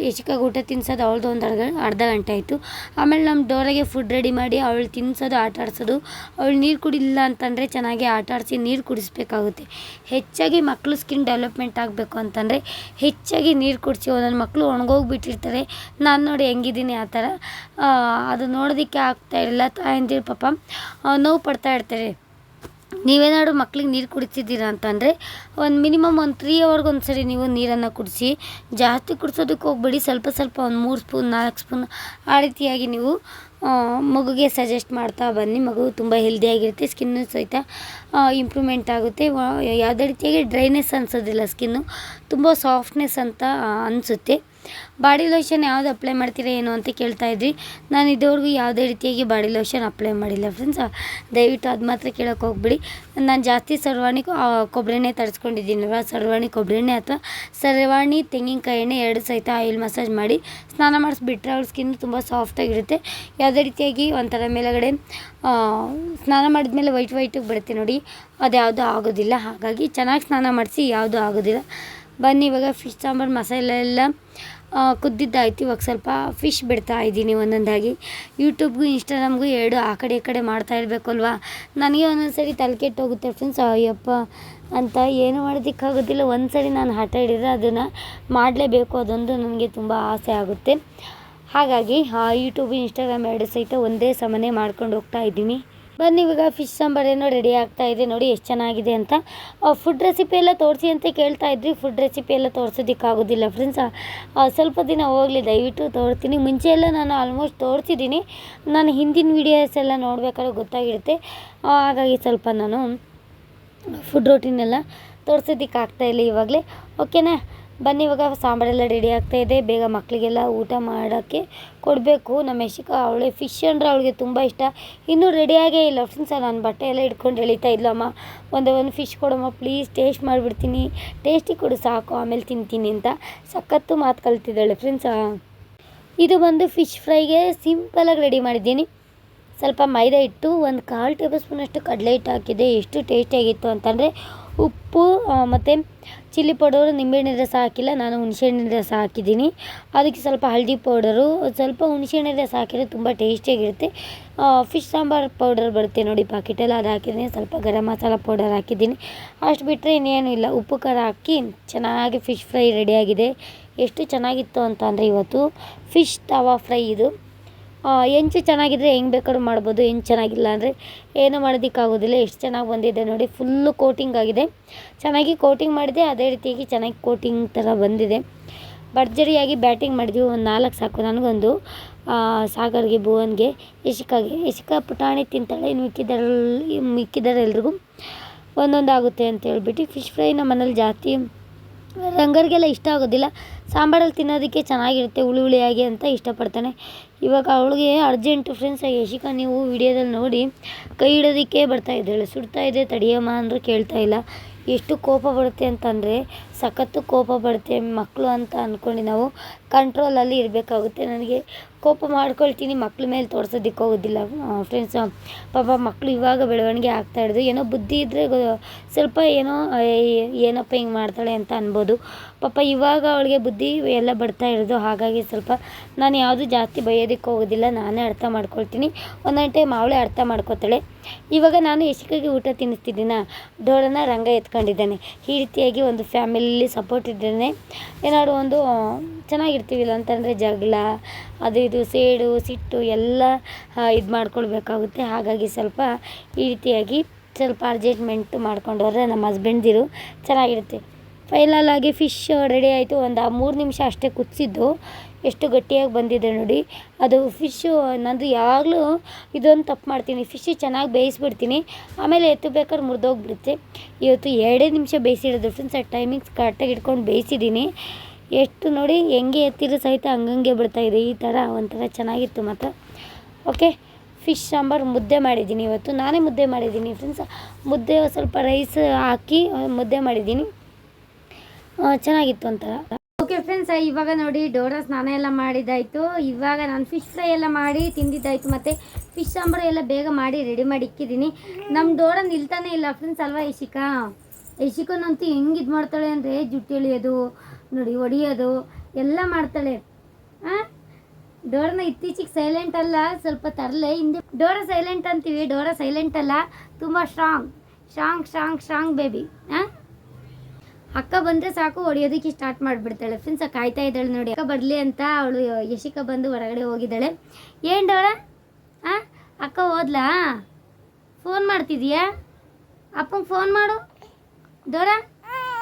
ಯಶಿಕಾಗೆ ಊಟ ತಿನ್ಸೋದು ಅವಳದು ಒಂದು ಅರ್ಧ ಅರ್ಧ ಗಂಟೆ ಆಯಿತು. ಆಮೇಲೆ ನಮ್ಮ ಡೋರಾಗೆ ಫುಡ್ ರೆಡಿ ಮಾಡಿ ಅವಳು ತಿನ್ಸೋದು, ಆಟ ಆಡ್ಸೋದು. ಅವಳು ನೀರು ಕುಡಿಲಿಲ್ಲ ಅಂತಂದರೆ ಚೆನ್ನಾಗಿ ಆಟ ಆಡಿಸಿ ನೀರು ಕುಡಿಸ್ಬೇಕಾಗುತ್ತೆ. ಹೆಚ್ಚಾಗಿ ಮಕ್ಕಳು ಸ್ಕಿನ್ ಡೆವಲಪ್ಮೆಂಟ್ ಆಗಬೇಕು ಅಂತಂದರೆ ಹೆಚ್ಚಾಗಿ ನೀರು ಕುಡಿಸಿ ಒಂದೊಂದು ಮಕ್ಕಳು ಒಣಗೋಗ್ಬಿಟ್ಟಿರ್ತಾರೆ. ನಾನು ನೋಡಿ ಹೆಂಗಿದ್ದೀನಿ ಆ ಥರ. ಅದು ನೋಡೋದಕ್ಕೆ ಆಗ್ತಾ ಇರಲಿಲ್ಲ ತಾಯಂದಿರು ಪಾಪ ನೋವು ಪಡ್ತಾ ಇರ್ತಾರೆ. ನೀವೇನಾದ್ರು ಮಕ್ಳಿಗೆ ನೀರು ಕುಡಿತಿದ್ದೀರಾ ಅಂತಂದರೆ ಒಂದು ಮಿನಿಮಮ್ ಒಂದು ತ್ರೀ ಅವರ್ಗೆ ಒಂದು ಸರಿ ನೀವು ನೀರನ್ನು ಕುಡಿಸಿ, ಜಾಸ್ತಿ ಕುಡಿಸೋದಕ್ಕೆ ಹೋಗ್ಬೇಡಿ. ಸ್ವಲ್ಪ ಸ್ವಲ್ಪ ಒಂದು ಮೂರು ಸ್ಪೂನ್, ನಾಲ್ಕು ಸ್ಪೂನ್ ಆ ರೀತಿಯಾಗಿ ನೀವು ಮಗುಗೆ ಸಜೆಸ್ಟ್ ಮಾಡ್ತಾ ಬನ್ನಿ. ಮಗು ತುಂಬ ಹೆಲ್ದಿಯಾಗಿರುತ್ತೆ ಸ್ಕಿನ್ನು ಸಹಿತ ಇಂಪ್ರೂವ್ಮೆಂಟ್ ಆಗುತ್ತೆ. ಯಾವುದೇ ರೀತಿಯಾಗಿ ಡ್ರೈನೆಸ್ ಅನಿಸೋದಿಲ್ಲ ಸ್ಕಿನ್ನು ತುಂಬ ಸಾಫ್ಟ್ನೆಸ್ ಅಂತ ಅನಿಸುತ್ತೆ. ಬಾಡಿ ಲೋಷನ್ ಯಾವ್ದು ಅಪ್ಲೈ ಮಾಡ್ತೀರಾ ಏನು ಅಂತ ಕೇಳ್ತಾ ಇದ್ರಿ. ನಾನು ಇದುವರೆಗೂ ಯಾವುದೇ ರೀತಿಯಾಗಿ ಬಾಡಿ ಲೋಷನ್ ಅಪ್ಲೈ ಮಾಡಿಲ್ಲ ಫ್ರೆಂಡ್ಸ್ ದಯವಿಟ್ಟು ಅದು ಮಾತ್ರ ಕೇಳೋಕೆ ಹೋಗ್ಬಿಡಿ. ನಾನು ಜಾಸ್ತಿ ಸರ್ವಾಣಿ ಕೊ- ಆ, ಕೊಬ್ಬರಿ ಎಣ್ಣೆ ತರಿಸ್ಕೊಂಡಿದ್ದೀನಲ್ವ ಸರ್ವಾಣಿ ಕೊಬ್ಬರಿ ಎಣ್ಣೆ ಅಥವಾ ಸರ್ವಾಣಿ ತೆಂಗಿನಕಾಯಿ ಎಣ್ಣೆ ಎರಡು ಸಹಿತ ಆಯಿಲ್ ಮಸಾಜ್ ಮಾಡಿ ಸ್ನಾನ ಮಾಡಿಸ್ಬಿಟ್ರೆ ಅವ್ರ ಸ್ಕಿನ್ ತುಂಬ ಸಾಫ್ಟಾಗಿರುತ್ತೆ ಯಾವುದೇ ರೀತಿಯಾಗಿ ಒಂಥರ ಮೇಲುಗಡೆ ಸ್ನಾನ ಮಾಡಿದ್ಮೇಲೆ ವೈಟ್ ವೈಟಿಗೆ ಬರುತ್ತೆ ನೋಡಿ. ಅದು ಯಾವುದೂ ಆಗೋದಿಲ್ಲ. ಹಾಗಾಗಿ ಚೆನ್ನಾಗಿ ಸ್ನಾನ ಮಾಡಿಸಿ ಯಾವುದೂ ಆಗೋದಿಲ್ಲ. ಬನ್ನಿ, ಇವಾಗ ಫಿಶ್ ಸಾಂಬಾರು, ಮಸಾಲೆ ಎಲ್ಲ ಕುದ್ದಿದ್ದಾಯ್ತು. ಇವಾಗ ಸ್ವಲ್ಪ ಫಿಶ್ ಬಿಡ್ತಾ ಇದ್ದೀನಿ ಒಂದೊಂದಾಗಿ. ಯೂಟ್ಯೂಬ್ಗೂ ಇನ್ಸ್ಟಾಗ್ರಾಮ್ಗೂ ಎರಡು ಆ ಕಡೆ ಈ ಕಡೆ ಮಾಡ್ತಾ ಇರಬೇಕು ಅಲ್ವಾ ನನಗೆ ಒಂದೊಂದು ಸರಿ ತಲೆ ಕೆಟ್ಟೋಗುತ್ತೆ ಫ್ರೆಂಡ್ಸ್ ಅಯ್ಯಪ್ಪ, ಅಂತ ಏನು ಮಾಡೋದಕ್ಕಾಗೋದಿಲ್ಲ. ಒಂದು ಸರಿ ನಾನು ಹಠ ಹಿಡಿದ್ರೆ ಅದನ್ನು ಮಾಡಲೇಬೇಕು. ಅದೊಂದು ನನಗೆ ತುಂಬ ಆಸೆ ಆಗುತ್ತೆ. ಹಾಗಾಗಿ ಯೂಟ್ಯೂಬ್ ಇನ್ಸ್ಟಾಗ್ರಾಮ್ ಎರಡು ಸಹಿತ ಒಂದೇ ಸಮನೆ ಮಾಡ್ಕೊಂಡು ಹೋಗ್ತಾ ಇದ್ದೀನಿ. ಬನ್ನಿ, ಇವಾಗ ಫಿಶ್ ಸಾಂಬಾರು ಏನೋ ರೆಡಿ ಆಗ್ತಾ ಇದೆ ನೋಡಿ, ಎಷ್ಟು ಚೆನ್ನಾಗಿದೆ ಅಂತ. ಫುಡ್ ರೆಸಿಪಿ ಎಲ್ಲ ತೋರಿಸಿ ಅಂತ ಕೇಳ್ತಾ ಇದ್ರಿ. ಫುಡ್ ರೆಸಿಪಿ ಎಲ್ಲ ತೋರಿಸೋದಕ್ಕಾಗೋದಿಲ್ಲ ಫ್ರೆಂಡ್ಸ್ ಸ್ವಲ್ಪ ದಿನ ಹೋಗಲಿ, ದಯವಿಟ್ಟು ತೋರಿಸ್ತೀನಿ ಮುಂಚೆ ಎಲ್ಲ ನಾನು ಆಲ್ಮೋಸ್ಟ್ ತೋರಿಸಿದ್ದೀನಿ. ನಾನು ಹಿಂದಿನ ವೀಡಿಯೋಸ್ ಎಲ್ಲ ನೋಡ್ಬೇಕಾದ್ರೆ ಗೊತ್ತಾಗಿರುತ್ತೆ. ಹಾಗಾಗಿ ಸ್ವಲ್ಪ ನಾನು ಫುಡ್ ರೋಟಿನೆಲ್ಲ ತೋರಿಸೋದಕ್ಕೆ ಇಲ್ಲ ಇವಾಗಲೇ. ಓಕೆನಾ ಬನ್ನಿ, ಇವಾಗ ಸಾಂಬಾರೆಲ್ಲ ರೆಡಿ ಆಗ್ತಾ ಇದೆ. ಬೇಗ ಮಕ್ಕಳಿಗೆಲ್ಲ ಊಟ ಮಾಡೋಕ್ಕೆ ಕೊಡಬೇಕು. ನಮ್ಮ ಯಶಿಕ, ಅವಳೆ ಫಿಶ್ ಅಂದರೆ ಅವಳಿಗೆ ತುಂಬ ಇಷ್ಟ. ಇನ್ನೂ ರೆಡಿಯಾಗೇ ಇಲ್ಲ. ಫ್ರೆಂಡ್ಸ್ ನಾನು ಬಟ್ಟೆ ಎಲ್ಲ ಇಟ್ಕೊಂಡು ಎಳಿತಾ ಇಲ್ಲಮ್ಮ ಒಂದೇ ಒಂದು ಫಿಶ್ ಕೊಡಮ್ಮ ಪ್ಲೀಸ್ ಟೇಸ್ಟ್ ಮಾಡಿಬಿಡ್ತೀನಿ. ಟೇಸ್ಟಿ ಕೊಡು, ಸಾಕು. ಆಮೇಲೆ ತಿಂತೀನಿ ಅಂತ ಸಖತ್ತು ಮಾತು ಕಲ್ತಿದ್ದಾಳೆ ಫ್ರೆಂಡ್ಸ್ ಇದು ಬಂದು ಫಿಶ್ ಫ್ರೈಗೆ ಸಿಂಪಲಾಗಿ ರೆಡಿ ಮಾಡಿದ್ದೀನಿ. ಸ್ವಲ್ಪ ಮೈದಾ ಇಟ್ಟು ಒಂದು ಕಾಲು ಟೇಬಲ್ ಸ್ಪೂನಷ್ಟು ಕಡಲೆ ಹಿಟ್ಟು ಹಾಕಿದೆ. ಎಷ್ಟು ಟೇಸ್ಟಿಯಾಗಿತ್ತು ಅಂತಂದರೆ ಉಪ್ಪು ಮತ್ತು ಚಿಲ್ಲಿ ಪೌಡರು ನಿಂಬೆಹಣ್ಣಿನ ರಸ ಹಾಕಿಲ್ಲ, ನಾನು ಹುಣಸೆಹಣ್ಣಿನ ರಸ ಹಾಕಿದ್ದೀನಿ. ಅದಕ್ಕೆ ಸ್ವಲ್ಪ ಹಳದಿ ಪೌಡರು, ಸ್ವಲ್ಪ ಹುಣಸೆಹಣ್ಣಿನ ರಸ ಹಾಕಿದರೆ ತುಂಬ ಟೇಸ್ಟಿಯಾಗಿರುತ್ತೆ. ಫಿಶ್ ಸಾಂಬಾರು ಪೌಡರ್ ಬರುತ್ತೆ ನೋಡಿ, ಪಾಕೆಟಲ್ಲಿ ಅದು ಹಾಕಿದ್ದೀನಿ, ಸ್ವಲ್ಪ ಗರಂ ಮಸಾಲ ಪೌಡರ್ ಹಾಕಿದ್ದೀನಿ. ಅಷ್ಟು ಬಿಟ್ಟರೆ ಇನ್ನೇನು ಇಲ್ಲ, ಉಪ್ಪು, ಖಾರ ಹಾಕಿ ಚೆನ್ನಾಗಿ ಫಿಶ್ ಫ್ರೈ ರೆಡಿಯಾಗಿದೆ ಎಷ್ಟು ಚೆನ್ನಾಗಿತ್ತು ಅಂತ ಇವತ್ತು ಫಿಶ್ ತವಾ ಫ್ರೈ ಇದು. ಹೆಂಚು ಚೆನ್ನಾಗಿದ್ರೆ ಹೆಂಗೆ ಬೇಕಾದ್ರೂ ಮಾಡ್ಬೋದು ಹೆಂಚು ಚೆನ್ನಾಗಿಲ್ಲ ಅಂದರೆ ಏನೂ ಮಾಡೋದಕ್ಕಾಗೋದಿಲ್ಲ. ಎಷ್ಟು ಚೆನ್ನಾಗಿ ಬಂದಿದೆ ನೋಡಿ ಫುಲ್ಲು ಕೋಟಿಂಗ್ ಆಗಿದೆ. ಚೆನ್ನಾಗಿ ಕೋಟಿಂಗ್ ಮಾಡಿದೆ, ಅದೇ ರೀತಿಯಾಗಿ ಚೆನ್ನಾಗಿ ಕೋಟಿಂಗ್ ಥರ ಬಂದಿದೆ. ಭರ್ಜರಿಯಾಗಿ ಬ್ಯಾಟಿಂಗ್ ಮಾಡಿದ್ವಿ, ಒಂದು ನಾಲ್ಕು ಸಾಕು. ನನಗೊಂದು ಸಾಗರ್ಗೆ, ಭುವನ್ಗೆ, ಯಶಿಕಾಗೆ. ಯಶಿಕಾ ಪುಟಾಣಿ ತಿಂತಾಳೆ, ಇನ್ನು ಮಿಕ್ಕಿದರಲ್ಲಿ ಮಿಕ್ಕಿದರೆಲ್ರಿಗೂ ಒಂದೊಂದು ಆಗುತ್ತೆ ಅಂತ ಹೇಳ್ಬಿಟ್ಟು ಫಿಶ್ ಫ್ರೈ ನಮ್ಮ ಮನೇಲಿ ಜಾಸ್ತಿ ರಂಗರಿಗೆಲ್ಲ ಇಷ್ಟ ಆಗೋದಿಲ್ಲ. ಸಾಂಬಾರಲ್ಲಿ ತಿನ್ನೋದಕ್ಕೆ ಚೆನ್ನಾಗಿರುತ್ತೆ, ಹುಳಿ ಹುಳಿಯಾಗಿ ಅಂತ ಇಷ್ಟಪಡ್ತಾನೆ. ಇವಾಗ ಅವಳಿಗೆ ಅರ್ಜೆಂಟ್ ಫ್ರೆಂಡ್ಸ್ ಯಶಿಕಾ, ನೀವು ವಿಡಿಯೋದಲ್ಲಿ ನೋಡಿ ಕೈ ಹಿಡೋದಕ್ಕೆ ಬರ್ತಾ ಇದ್ದಾಳೆ. ಸುಡ್ತಾ ಇದೆ, ತಡಿಯಮ್ಮ ಅಂದರೆ ಕೇಳ್ತಾ ಇಲ್ಲ. ಎಷ್ಟು ಕೋಪ ಬರುತ್ತೆ ಅಂತಂದರೆ, ಸಖತ್ತು ಕೋಪ ಬರುತ್ತೆ ಮಕ್ಕಳು ಅಂತ ಅಂದ್ಕೊಂಡು ನಾವು ಕಂಟ್ರೋಲಲ್ಲಿ ಇರಬೇಕಾಗುತ್ತೆ. ನನಗೆ ಕೋಪ ಮಾಡ್ಕೊಳ್ತೀನಿ, ಮಕ್ಳ ಮೇಲೆ ತೋರ್ಸೋದಕ್ಕೆ ಹೋಗೋದಿಲ್ಲ. ಫ್ರೆಂಡ್ಸ್ ಪಾಪ ಮಕ್ಕಳು ಇವಾಗ ಬೆಳವಣಿಗೆ ಆಗ್ತಾ ಇರೋದು. ಏನೋ ಬುದ್ಧಿ ಇದ್ದರೆ ಸ್ವಲ್ಪ ಏನೋ ಏನಪ್ಪ ಹಿಂಗೆ ಮಾಡ್ತಾಳೆ ಅಂತ ಅನ್ಬೋದು. ಪಾಪ ಇವಾಗ ಅವಳಿಗೆ ಬುದ್ಧಿ ಎಲ್ಲ ಬರ್ತಾ ಇರೋದು. ಹಾಗಾಗಿ ಸ್ವಲ್ಪ ನಾನು ಯಾವುದು ಜಾಸ್ತಿ ಬೈಯೋದಕ್ಕೆ ಹೋಗೋದಿಲ್ಲ. ನಾನೇ ಅರ್ಥ ಮಾಡ್ಕೊಳ್ತೀನಿ. ಒಂದೊಂದು ಟೈಮ್ ಅವಳೇ ಅರ್ಥ ಮಾಡ್ಕೋತಾಳೆ. ಇವಾಗ ನಾನು ಯಶಿಕಾಗೆ ಊಟ ತಿನ್ನಿಸ್ತಿದ್ದೀನ? ಡೋರನ್ನ ರಂಗ ಎತ್ಕೊಂಡಿದ್ದಾನೆ. ಈ ರೀತಿಯಾಗಿ ಒಂದು ಫ್ಯಾಮಿಲಿಲಿ ಸಪೋರ್ಟ್ ಇದ್ರೇ ಏನಾದ್ರು ಒಂದು ಚೆನ್ನಾಗಿರ್ತೀವಿ ಚೆನ್ನಾಗಿರ್ತೀವಿಲ್ಲ ಅಂತಂದರೆ ಜಗಳ, ಅದು ಇದು ಸೇಡು, ಸಿಟ್ಟು ಎಲ್ಲ ಇದು ಮಾಡ್ಕೊಳ್ಬೇಕಾಗುತ್ತೆ. ಹಾಗಾಗಿ ಸ್ವಲ್ಪ ಈ ರೀತಿಯಾಗಿ ಸ್ವಲ್ಪ ಅರ್ಜೆಂಟ್ಮೆಂಟ್ ಮಾಡ್ಕೊಂಡು ಹೋದರೆ ನಮ್ಮ ಹಸ್ಬೆಂಡ್ದಿರು ಚೆನ್ನಾಗಿರುತ್ತೆ. ಫೈನಲ್ ಆಗಿ ಫಿಶ್ ರೆಡಿ ಆಯಿತು. ಒಂದು ಮೂರು ನಿಮಿಷ ಅಷ್ಟೇ ಕುದಿಸಿದ್ದು. ಎಷ್ಟು ಗಟ್ಟಿಯಾಗಿ ಬಂದಿದೆ ನೋಡಿ. ಅದು ಫಿಶ್ಶು ನಂದು ಯಾವಾಗಲೂ ಇದೊಂದು ತಪ್ಪು ಮಾಡ್ತೀನಿ. ಫಿಶ್ ಚೆನ್ನಾಗಿ ಬೇಯಿಸ್ಬಿಡ್ತೀನಿ. ಆಮೇಲೆ ಎತ್ತು ಬೇಕಾದ್ರೆ ಮುರಿದೋಗ್ಬಿಡುತ್ತೆ. ಇವತ್ತು ಎರಡೇ ನಿಮಿಷ ಬೇಯಿಸಿರೋದು. ಫ್ರೆಂಡ್ಸ್, ಆ ಟೈಮಿಂಗ್ಸ್ ಕರೆಕ್ಟಾಗಿ ಇಟ್ಕೊಂಡು ಬೇಯಿಸಿದ್ದೀನಿ. ಎಷ್ಟು ನೋಡಿ ಹೆಂಗೆ ಎತ್ತಿರ ಸಹಿತ ಹಂಗಂಗೆ ಇದೆ. ಈ ಥರ ಒಂಥರ ಚೆನ್ನಾಗಿತ್ತು ಮಾತ್ರ. ಓಕೆ ಫಿಶ್ ಸಾಂಬಾರು ಮುದ್ದೆ ಮಾಡಿದ್ದೀನಿ ಇವತ್ತು. ನಾನೇ ಮುದ್ದೆ ಮಾಡಿದ್ದೀನಿ ಫ್ರೆಂಡ್ಸ್ ಮುದ್ದೆ ಸ್ವಲ್ಪ ರೈಸ್ ಹಾಕಿ ಮುದ್ದೆ ಮಾಡಿದ್ದೀನಿ. ಚೆನ್ನಾಗಿತ್ತು ಒಂಥರ. ಓಕೆ ಫ್ರೆಂಡ್ಸ್ ಇವಾಗ ನೋಡಿ ಡೋರಾ ಸ್ನಾನ ಎಲ್ಲ ಮಾಡಿದ್ದಾಯಿತು. ಇವಾಗ ನಾನು ಫಿಶ್ ಫ್ರೈ ಎಲ್ಲ ಮಾಡಿ ತಿಂದಿದ್ದಾಯಿತು ಮತ್ತು ಫಿಶ್ ಸಾಂಬಾರು ಎಲ್ಲ ಬೇಗ ಮಾಡಿ ರೆಡಿ ಮಾಡಿ ಇಕ್ಕಿದ್ದೀನಿ. ನಮ್ಮ ಡೋರ ನಿಲ್ತಾನೆ ಇಲ್ಲ ಫ್ರೆಂಡ್ಸ್ ಅಲ್ವಾ ಇಶಿಕಾ? ಯಶಿಕನಂತೂ ಹೆಂಗೆ ಇದು ಮಾಡ್ತಾಳೆ ಅಂದರೆ ಜುಟ್ಟಿ ಎಳಿಯೋದು. ನೋಡಿ ಹೊಡಿಯೋದು ಎಲ್ಲ ಮಾಡ್ತಾಳೆ. ಹಾಂ ಡೋರ್ನ ಇತ್ತೀಚೆಗೆ ಸೈಲೆಂಟ್ ಅಲ್ಲ, ಸ್ವಲ್ಪ ತರಲೆ. ಹಿಂದೆ ಡೋರ ಸೈಲೆಂಟ್ ಅಂತೀವಿ, ಡೋರ ಸೈಲೆಂಟ್ ಅಲ್ಲ. ತುಂಬ strong strong strong strong baby ಹಾಂ ಅಕ್ಕ ಬಂದರೆ ಸಾಕು ಹೊಡಿಯೋದಕ್ಕೆ ಸ್ಟಾರ್ಟ್ ಮಾಡಿಬಿಡ್ತಾಳೆ. ಫ್ರೆಂಡ್ಸ್ ಕಾಯ್ತಾ ಇದ್ದಾಳೆ ನೋಡಿ. ಅಕ್ಕ ಬರಲಿ ಅಂತ ಅವಳು ಯಶಿಕ ಬಂದು ಹೊರಗಡೆ ಹೋಗಿದ್ದಾಳೆ. ಏನು ಡೋರ? ಹಾಂ ಅಕ್ಕ ಓದ್ಲಾ ಫೋನ್ ಮಾಡ್ತಿದೀಯಾ? ಅಪ್ಪಂಗೆ ಫೋನ್ ಮಾಡು. ಡೋರ?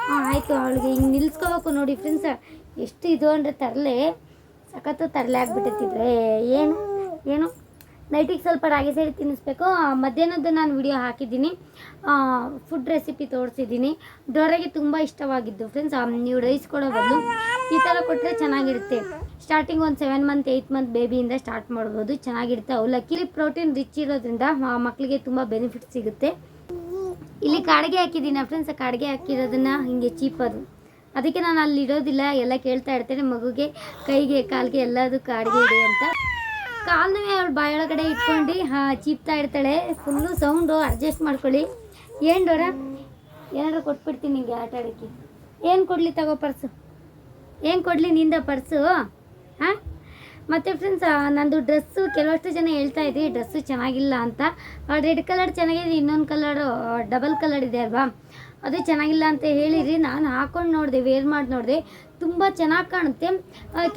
ಹಾಂ ಆಯಿತು, ಅವಳಿಗೆ ಹಿಂಗೆ ನಿಲ್ಸ್ಕೋಬೇಕು ನೋಡಿ ಫ್ರೆಂಡ್ಸ್ ಎಷ್ಟು ಇದು ಅಂದರೆ ತರಲೆ. ಸಖತ್ತು ತರಲೆ ಆಗಿಬಿಟ್ಟಿದ್ರೆ ಏನು? ಏನು? ನೈಟಿಗೆ ಸ್ವಲ್ಪ ರಾಗಿ ಸೇರಿ ತಿನ್ನಿಸ್ಬೇಕು. ಮಧ್ಯಾಹ್ನದ್ದು ನಾನು ವಿಡಿಯೋ ಹಾಕಿದ್ದೀನಿ. ಫುಡ್ ರೆಸಿಪಿ ತೋರಿಸಿದ್ದೀನಿ. ಡೋರೆಗೆ ತುಂಬ ಇಷ್ಟವಾಗಿದ್ದು ಫ್ರೆಂಡ್ಸ್ ನೀವು ರೈಸ್ ಕೊಡೋ ಬದಲು ಈ ಥರ ಕೊಟ್ಟರೆ ಚೆನ್ನಾಗಿರುತ್ತೆ. ಸ್ಟಾರ್ಟಿಂಗ್ ಒಂದು ಸೆವೆನ್ ಮಂತ್ ಏಯ್ಟ್ ಮಂತ್ ಬೇಬಿಯಿಂದ ಸ್ಟಾರ್ಟ್ ಮಾಡ್ಬೋದು. ಚೆನ್ನಾಗಿರುತ್ತೆ. ಅವಲಕ್ಕಿ ಪ್ರೋಟೀನ್ ರಿಚ್ ಇರೋದ್ರಿಂದ ಮಕ್ಕಳಿಗೆ ತುಂಬ ಬೆನಿಫಿಟ್ ಸಿಗುತ್ತೆ. ಇಲ್ಲಿ ಕಾಡಿಗೆ ಹಾಕಿದ್ದೀನಿ ಫ್ರೆಂಡ್ಸ್ ಕಾಡಿಗೆ ಹಾಕಿರೋದನ್ನ ಹಿಂಗೆ ಚೀಪ್ ಅದು ಅದಕ್ಕೆ ನಾನು ಅಲ್ಲಿ ಇಡೋದಿಲ್ಲ, ಎಲ್ಲ ಕೇಳ್ತಾ ಇರ್ತೇನೆ ಮಗುಗೆ, ಕೈಗೆ, ಕಾಲಿಗೆ ಎಲ್ಲದು ಕಾಡಿಗೆ ಇದೆ ಅಂತ. ಕಾಲ್ನವೇ ಅವಳು ಬಾಯೊಳಗಡೆ ಇಟ್ಕೊಂಡು, ಹಾ, ಚೀಪ್ತಾ ಇರ್ತಾಳೆ. ಫುಲ್ಲು ಸೌಂಡು ಅಡ್ಜಸ್ಟ್ ಮಾಡ್ಕೊಳ್ಳಿ. ಏನು ಡೋರ? ಏನಾದ್ರು ಕೊಟ್ಬಿಡ್ತೀನಿ ನಿಮಗೆ ಆಟ ಆಡೋಕ್ಕೆ. ಏನು ಕೊಡಲಿ ತಗೋ ಪರ್ಸು? ಏನು ಕೊಡಲಿ ನಿಂದ ಪರ್ಸು? ಹಾಂ? ಮತ್ತು ಫ್ರೆಂಡ್ಸ್ ನಂದು ಡ್ರೆಸ್ಸು ಕೆಲವಷ್ಟು ಜನ ಹೇಳ್ತಾ ಇದ್ರಿ ಡ್ರೆಸ್ಸು ಚೆನ್ನಾಗಿಲ್ಲ ಅಂತ. ರೆಡ್ ಕಲರ್ ಚೆನ್ನಾಗಿದೆ, ಇನ್ನೊಂದು ಕಲರು ಡಬಲ್ ಕಲರ್ ಇದೆ ಅಲ್ವಾ? ಅದು ಚೆನ್ನಾಗಿಲ್ಲ ಅಂತ ಹೇಳಿರಿ. ನಾನು ಹಾಕೊಂಡು ನೋಡಿದೆ ವೇರ್ ಮಾಡಿ ನೋಡಿದೆ. ತುಂಬ ಚೆನ್ನಾಗಿ ಕಾಣುತ್ತೆ.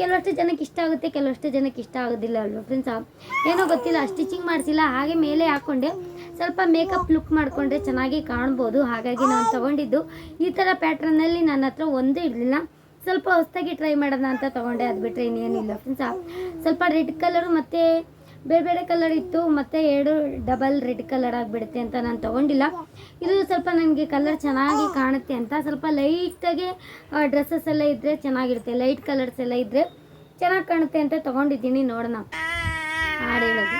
ಕೆಲವಷ್ಟು ಜನಕ್ಕೆ ಇಷ್ಟ ಆಗುತ್ತೆ, ಕೆಲವಷ್ಟು ಜನಕ್ಕೆ ಇಷ್ಟ ಆಗೋದಿಲ್ಲ ಅಲ್ವಾ ಫ್ರೆಂಡ್ಸ್ ಏನೋ ಗೊತ್ತಿಲ್ಲ ಸ್ಟಿಚಿಂಗ್ ಮಾಡಿಸಿಲ್ಲ, ಹಾಗೆ ಮೇಲೆ ಹಾಕ್ಕೊಂಡೆ ಸ್ವಲ್ಪ ಮೇಕಪ್ ಲುಕ್ ಮಾಡಿಕೊಂಡ್ರೆ ಚೆನ್ನಾಗಿ ಕಾಣ್ಬೋದು. ಹಾಗಾಗಿ ನಾನು ತೊಗೊಂಡಿದ್ದು ಈ ಥರ ಪ್ಯಾಟ್ರನ್ನಲ್ಲಿ ನನ್ನ ಹತ್ರ ಒಂದೂ ಇರಲಿಲ್ಲ. ಸ್ವಲ್ಪ ಹೊಸದಾಗಿ ಟ್ರೈ ಮಾಡೋಣ ಅಂತ ತೊಗೊಂಡೆ, ಅದು ಬಿಟ್ಟರೆ ಇನ್ನೇನಿಲ್ಲ ಫ್ರೆಂಡ್ಸ್ ಸ್ವಲ್ಪ ರೆಡ್ ಕಲರು ಮತ್ತು ಬೇರೆ ಬೇರೆ ಕಲರ್ ಇತ್ತು, ಮತ್ತು ಎರಡು ಡಬಲ್ ರೆಡ್ ಕಲರ್ ಆಗಿಬಿಡುತ್ತೆ ಅಂತ ನಾನು ತೊಗೊಂಡಿಲ್ಲ. ಇದು ಸ್ವಲ್ಪ ನನಗೆ ಕಲರ್ ಚೆನ್ನಾಗಿ ಕಾಣುತ್ತೆ ಅಂತ, ಸ್ವಲ್ಪ ಲೈಟಾಗಿ ಡ್ರೆಸ್ಸಸ್ ಎಲ್ಲ ಇದ್ದರೆ ಚೆನ್ನಾಗಿರುತ್ತೆ ಲೈಟ್ ಕಲರ್ಸ್ ಎಲ್ಲ ಇದ್ದರೆ ಚೆನ್ನಾಗಿ ಕಾಣುತ್ತೆ ಅಂತ ತೊಗೊಂಡಿದ್ದೀನಿ, ನೋಡೋಣ. ಹಾಡು ಹೇಳೋದು.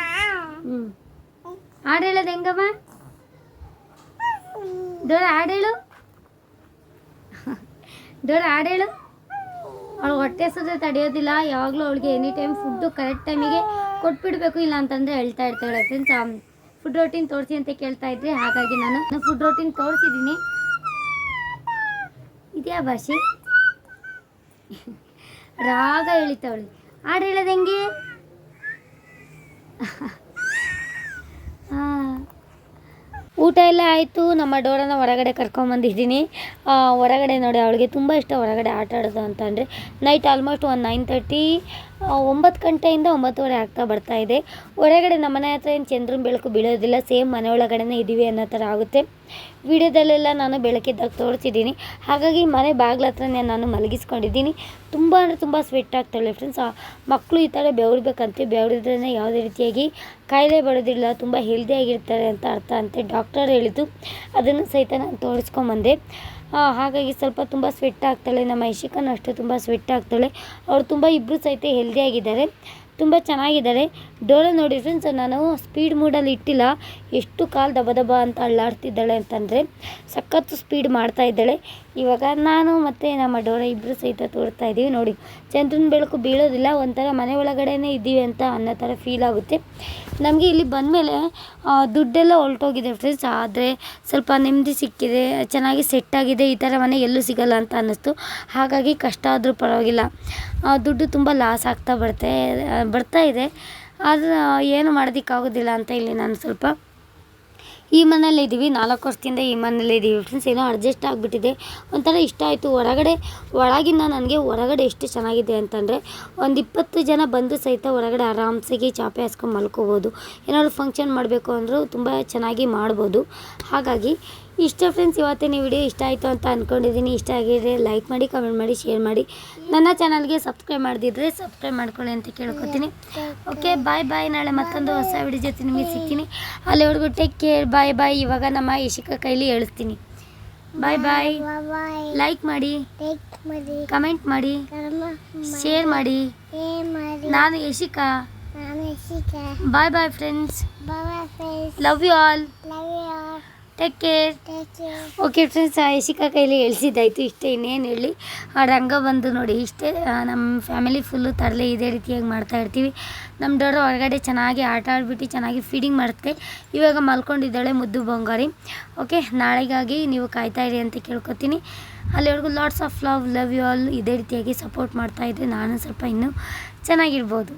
ಹ್ಞೂ ಹಾಡು ಹೇಳೋದು ಹೆಂಗಮ್ಮ? ಡೋರ ಹಾಡು ಹೇಳು. ಡೋರ ಅವಳು ಹೊಟ್ಟೆ ಸುದ್ರೆ ತಡೆಯೋದಿಲ್ಲ. ಯಾವಾಗಲೂ ಅವಳಿಗೆ ಎನಿ ಟೈಮ್ ಫುಡ್ಡು ಕರೆಕ್ಟ್ ಟೈಮಿಗೆ ಕೊಟ್ಬಿಡ್ಬೇಕು. ಇಲ್ಲ ಅಂತಂದರೆ ಹೇಳ್ತಾ ಇರ್ತಾಳೆ ಫ್ರೆಂಡ್ಸ್ ಫುಡ್ ರೋಟೀನ್ ತೋರಿಸಿ ಅಂತ ಕೇಳ್ತಾ ಇದ್ರಿ ಹಾಗಾಗಿ ನಾನು ಫುಡ್ ರೋಟೀನ್ ತೋರಿಸಿದ್ದೀನಿ. ಇದೆಯಾ ಭಾಷೆ? ರಾಗ ಹೇಳಿತವಳು. ಹಾಡು ಹೇಳೋದು ಹೆಂಗೆ? ಹಾಂ ಊಟ ಎಲ್ಲ ಆಯಿತು. ನಮ್ಮ ಡೋರನ್ನ ಹೊರಗಡೆ ಕರ್ಕೊಂಬಂದಿದ್ದೀನಿ ಹೊರಗಡೆ ನೋಡಿ, ಅವಳಿಗೆ ತುಂಬ ಇಷ್ಟ ಹೊರಗಡೆ ಆಟ ಆಡೋದು ಅಂತ ಅಂದರೆ ನೈಟ್ ಆಲ್ಮೋಸ್ಟ್ ಒಂದು ನೈನ್ ತರ್ಟಿ ಒಂಬತ್ತು ಗಂಟೆಯಿಂದ ಒಂಬತ್ತುವರೆ ಆಗ್ತಾ ಬರ್ತಾ ಇದೆ. ಹೊರಗಡೆ ನಮ್ಮ ಮನೆ ಹತ್ರ ಏನು ಚಂದ್ರನ ಬೆಳಕು ಬೀಳೋದಿಲ್ಲ, ಸೇಮ್ ಮನೆ ಒಳಗಡೆನೇ ಇದ್ದೀವಿ ಅನ್ನೋ ಥರ ಆಗುತ್ತೆ. ವಿಡಿಯೋದಲ್ಲೆಲ್ಲ ನಾನು ಬೆಳಕಿದ್ದಾಗ ತೋರಿಸಿದ್ದೀನಿ. ಹಾಗಾಗಿ ಮನೆ ಬಾಗಿಲ ಹತ್ರನೇ ನಾನು ಮಲಗಿಸ್ಕೊಂಡಿದ್ದೀನಿ. ತುಂಬ ಅಂದರೆ ತುಂಬ ಸ್ವೆಟ್ ಆಗ್ತಾಳೆ ಫ್ರೆಂಡ್ಸ್ ಮಕ್ಕಳು ಈ ಥರ ಬೆವರ್ಬೇಕಂತೆ ಬೆವರಿದ್ರೇ ಯಾವುದೇ ರೀತಿಯಾಗಿ ಕಾಯಿಲೆ ಬರೋದಿಲ್ಲ, ತುಂಬ ಹೆಲ್ದಿಯಾಗಿರ್ತಾರೆ ಅಂತ ಅರ್ಥ ಅಂತೆ. ಡಾಕ್ಟರ್ ಹೇಳಿದ್ದು. ಅದನ್ನು ಸಹಿತ ನಾನು ತೋರಿಸ್ಕೊಂಬಂದೆ. ಹಾಗಾಗಿ ಸ್ವಲ್ಪ ತುಂಬ ಸ್ವೆಟ್ ಆಗ್ತಾಳೆ. ನಮ್ಮ ಐಶಿಕನೂ ಅಷ್ಟೇ ತುಂಬ ಸ್ವೆಟ್ ಆಗ್ತಾಳೆ. ಅವ್ರು ತುಂಬ ಇಬ್ಬರು ಸಹಿತ ಹೆಲ್ದಿಯಾಗಿದ್ದಾರೆ ತುಂಬ ಚೆನ್ನಾಗಿದ್ದಾರೆ. ಡೋರ ನೋಡಿ ಫ್ರೆಂಡ್ಸ್ ನಾನು ಸ್ಪೀಡ್ ಮೂಡಲ್ಲಿ ಇಟ್ಟಿಲ್ಲ. ಎಷ್ಟು ಕಾಲು ದಬ ದಬ ಅಂತ ಅಳ್ಳಾಡ್ತಿದ್ದಾಳೆ ಅಂತಂದರೆ ಸಖತ್ತು ಸ್ಪೀಡ್ ಮಾಡ್ತಾ ಇದ್ದಾಳೆ. ಇವಾಗ ನಾನು ಮತ್ತು ನಮ್ಮ ಡೋಲೋ ಇಬ್ಬರು ಸಹಿತ ತೋರ್ತಾ ಇದ್ದೀವಿ ನೋಡಿ. ಚಂದ್ರನ ಬೆಳಕು ಬೀಳೋದಿಲ್ಲ, ಒಂಥರ ಮನೆ ಒಳಗಡೆನೇ ಇದ್ದೀವಿ ಅಂತ ಅನ್ನೋ ಥರ ಫೀಲ್ ಆಗುತ್ತೆ. ನಮಗೆ ಇಲ್ಲಿ ಬಂದಮೇಲೆ ದುಡ್ಡೆಲ್ಲ ಹೊಲ್ಟೋಗಿದೆ ಫ್ರೆಂಡ್ಸ್ ಆದರೆ ಸ್ವಲ್ಪ ನೆಮ್ಮದಿ ಸಿಕ್ಕಿದೆ, ಚೆನ್ನಾಗಿ ಸೆಟ್ ಆಗಿದೆ, ಈ ಥರ ಮನೆ ಎಲ್ಲೂ ಸಿಗಲ್ಲ ಅಂತ ಅನ್ನಿಸ್ತು. ಹಾಗಾಗಿ ಕಷ್ಟ ಆದರೂ ಪರವಾಗಿಲ್ಲ. ದುಡ್ಡು ತುಂಬ ಲಾಸ್ ಆಗ್ತಾ ಬರ್ತೇ ಬರ್ತಾ ಇದೆ. ಆದರೆ ಏನು ಮಾಡೋದಕ್ಕಾಗೋದಿಲ್ಲ ಅಂತ ಇಲ್ಲಿ ನಾನು ಸ್ವಲ್ಪ ಈ ಮನೇಲಿ ಇದ್ದೀವಿ. ನಾಲ್ಕು ವರ್ಷದಿಂದ ಈ ಮನೇಲಿ ಇದ್ದೀವಿ. ಫ್ರೆಂಡ್ಸ್ ಏನೋ ಅಡ್ಜಸ್ಟ್ ಆಗಿಬಿಟ್ಟಿದೆ. ಒಂಥರ ಇಷ್ಟ ಆಯಿತು. ಹೊರಗಡೆ, ಒಳಗಿಂದ ನನಗೆ ಹೊರಗಡೆ ಎಷ್ಟು ಚೆನ್ನಾಗಿದೆ ಅಂತಂದರೆ, ಒಂದು ಇಪ್ಪತ್ತು ಜನ ಬಂದು ಸಹಿತ ಹೊರಗಡೆ ಆರಾಮ್ಸಾಗಿ ಚಾಪೆ ಹಾಸ್ಕೊಂಡು ಮಲ್ಕೋಬೋದು. ಏನಾದ್ರು ಫಂಕ್ಷನ್ ಮಾಡಬೇಕು ಅಂದರೂ ತುಂಬ ಚೆನ್ನಾಗಿ ಮಾಡ್ಬೋದು. ಹಾಗಾಗಿ ಇಷ್ಟ ಫ್ರೆಂಡ್ಸ್ ಇವತ್ತಿನ ವಿಡಿಯೋ ಇಷ್ಟ ಆಯಿತು ಅಂತ ಅಂದ್ಕೊಂಡಿದ್ದೀನಿ ಇಷ್ಟ ಆಗಿದ್ರೆ ಲೈಕ್ ಮಾಡಿ ಕಮೆಂಟ್ ಮಾಡಿ ಶೇರ್ ಮಾಡಿ. ನನ್ನ ಚಾನಲ್ಗೆ ಸಬ್ಸ್ಕ್ರೈಬ್ ಮಾಡಿದ್ರೆ ಸಬ್ಸ್ಕ್ರೈಬ್ ಮಾಡ್ಕೊಳ್ಳಿ ಅಂತ ಕೇಳ್ಕೊತೀನಿ. ಓಕೆ ಬಾಯ್ ಬಾಯ್ ನಾಳೆ ಮತ್ತೊಂದು ಹೊಸ ವಿಡಿಯೋ ಜೊತೆ ನಿಮಗೆ ಸಿಗ್ತೀನಿ. ಅಲ್ಲಿವರೆಗೂ ಟೇಕ್ ಕೇರ್ ಬಾಯ್ ಬಾಯ್ ಇವಾಗ ನಮ್ಮ ಇಶಿಕ ಕೈಲಿ ಹೇಳಿಸ್ತೀನಿ ಬಾಯ್ ಬಾಯ್ ಬಾಯ್ ಲೈಕ್ ಮಾಡಿ ಕಮೆಂಟ್ ಮಾಡಿ ಶೇರ್ ಮಾಡಿ. ನಾನು Yashika bye bye friends love you all love you take care okay friends Yashika ಕೈಲಿ ಎಳ್ಸಿದ್ದಾಯ್ತು. ಇಷ್ಟೇ ಇನ್ನೇನು ಹೇಳಿ. ಆ ರಂಗ ಬಂದು ನೋಡಿ ಇಷ್ಟೇ. ನಮ್ಮ ಫ್ಯಾಮಿಲಿ ಫುಲ್ಲು ತರಲೆ ಇದೇ ರೀತಿಯಾಗಿ ಮಾಡ್ತಾ ಇರ್ತೀವಿ. ನಮ್ಮ ಡೋರ್ ಹೊರಗಡೆ ಚೆನ್ನಾಗಿ ಆಟ ಆಡ್ಬಿಟ್ಟು ಚೆನ್ನಾಗಿ ಫೀಡಿಂಗ್ ಮಾಡುತ್ತೆ ಇವಾಗ ಮಲ್ಕೊಂಡಿದ್ದಾಳೆ ಮುದ್ದು ಬಂಗಾರಿ. ಓಕೆ ನಾಳೆಗಾಗಿ ನೀವು ಕಾಯ್ತಾ ಇರಿ ಅಂತ ಕೇಳ್ಕೊತೀನಿ. ಅಲ್ಲಿವರೆಗೂ lots of love love you all ಇದೇ ರೀತಿಯಾಗಿ ಸಪೋರ್ಟ್ ಮಾಡ್ತಾಯಿದ್ರೆ ನಾನು ಸ್ವಲ್ಪ ಇನ್ನೂ ಚೆನ್ನಾಗಿರ್ಬೋದು.